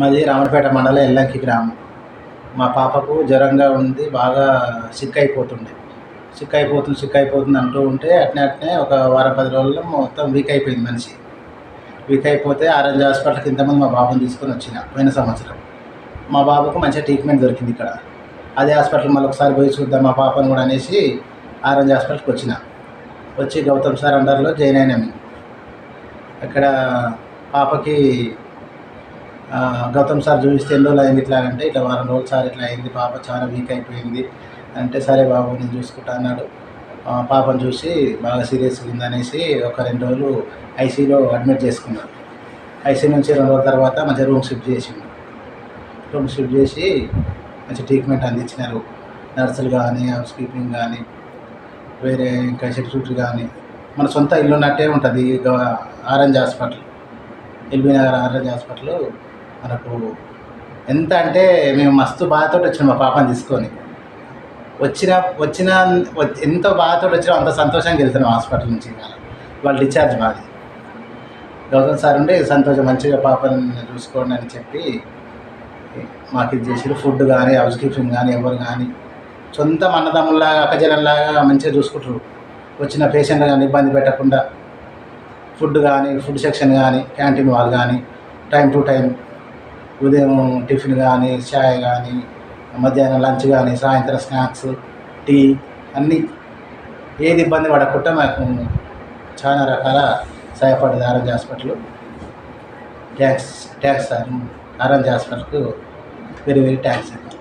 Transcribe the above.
మాది రామపేట మండలం ఎల్లంకి గ్రామం. మా పాపకు జ్వరంగా ఉంది బాగా సిక్ అయిపోతుండే. సిక్ అయిపోతుంది సిక్ అయిపోతుంది అంటూ ఉంటే అట్నే అట్నే ఒక వారం పది రోజుల్లో మొత్తం వీక్ అయిపోయింది మనిషి. వీక్ అయిపోతే ఆరెంజ్ హాస్పిటల్కి ఇంతమంది మా బాబుని తీసుకొని వచ్చిన పోయిన సంవత్సరం. మా బాబుకు మంచిగా ట్రీట్మెంట్ దొరికింది ఇక్కడ. అదే హాస్పిటల్ మళ్ళీ ఒకసారి పోయి చూద్దాం మా పాపను కూడా అనేసి ఆరెంజ్ హాస్పిటల్కి వచ్చిన. వచ్చి గౌతమ్ సార్ అండర్లో జాయిన్ అయినాము అక్కడ పాపకి గౌతమ్ సార్ చూపిస్తే ఎన్ని రోజులు అయింది ఇట్లా అంటే ఇట్లా వారం రోజులు సార్ ఇట్లా అయింది పాప చాలా వీక్ అయిపోయింది అంటే సరే బాబు నేను చూసుకుంటా అన్నాడు. పాపను చూసి బాగా సీరియస్గా ఉందనేసి ఒక రెండు రోజులు ఐసీలో అడ్మిట్ చేసుకున్నారు ఐసీ నుంచి రెండు రోజుల తర్వాత మంచిగా రూమ్ షిఫ్ట్ చేసిండు. రూమ్ షిఫ్ట్ చేసి మంచి ట్రీట్మెంట్ అందించినారు. నర్సులు కానీ హౌస్ కీపింగ్ కానీ వేరే ఇంకా సెక్యూరిటీ కానీ మన సొంత ఇల్లు ఉన్నట్టే ఉంటుంది. Orange hospital. L B Nagar orange hospital మనకు ఎంత అంటే మేము మస్తు బాధతో వచ్చినాం మా పాపని తీసుకొని. వచ్చిన వచ్చిన వచ్చి- ఎంతో బాధతో వచ్చినా అంత సంతోషంగా వెళ్తున్నాం హాస్పిటల్ నుంచి వాళ్ళు డిశ్చార్జ్ మాది. గౌతమ్ సార్ ఉంటే సంతోషం మంచిగా పాపని చూసుకోండి అని చెప్పి మాకు ఇది చేసారు ఫుడ్ కానీ హౌస్ కీపింగ్ కానీ ఎవరు కానీ. సొంత అన్నదమ్ముల్లాగా అక్కజనంలాగా మంచిగా చూసుకుంటారు వచ్చిన పేషెంట్ కానీ ఇబ్బంది పెట్టకుండా. ఫుడ్ కానీ ఫుడ్ సెక్షన్ కానీ క్యాంటీన్ వాళ్ళు కానీ టైం టు టైం ఉదయం టిఫిన్ కానీ చాయ్ కానీ మధ్యాహ్నం లంచ్ కానీ సాయంత్రం స్నాక్స్ టీ అన్నీ ఏది ఇబ్బంది పడకుండా మాకు చాలా రకాల సహాయపడేది orange hospital. Thanks thanks sir orange హాస్పిటల్కు వెరీ వెరీ ట్యాక్స్ అండి.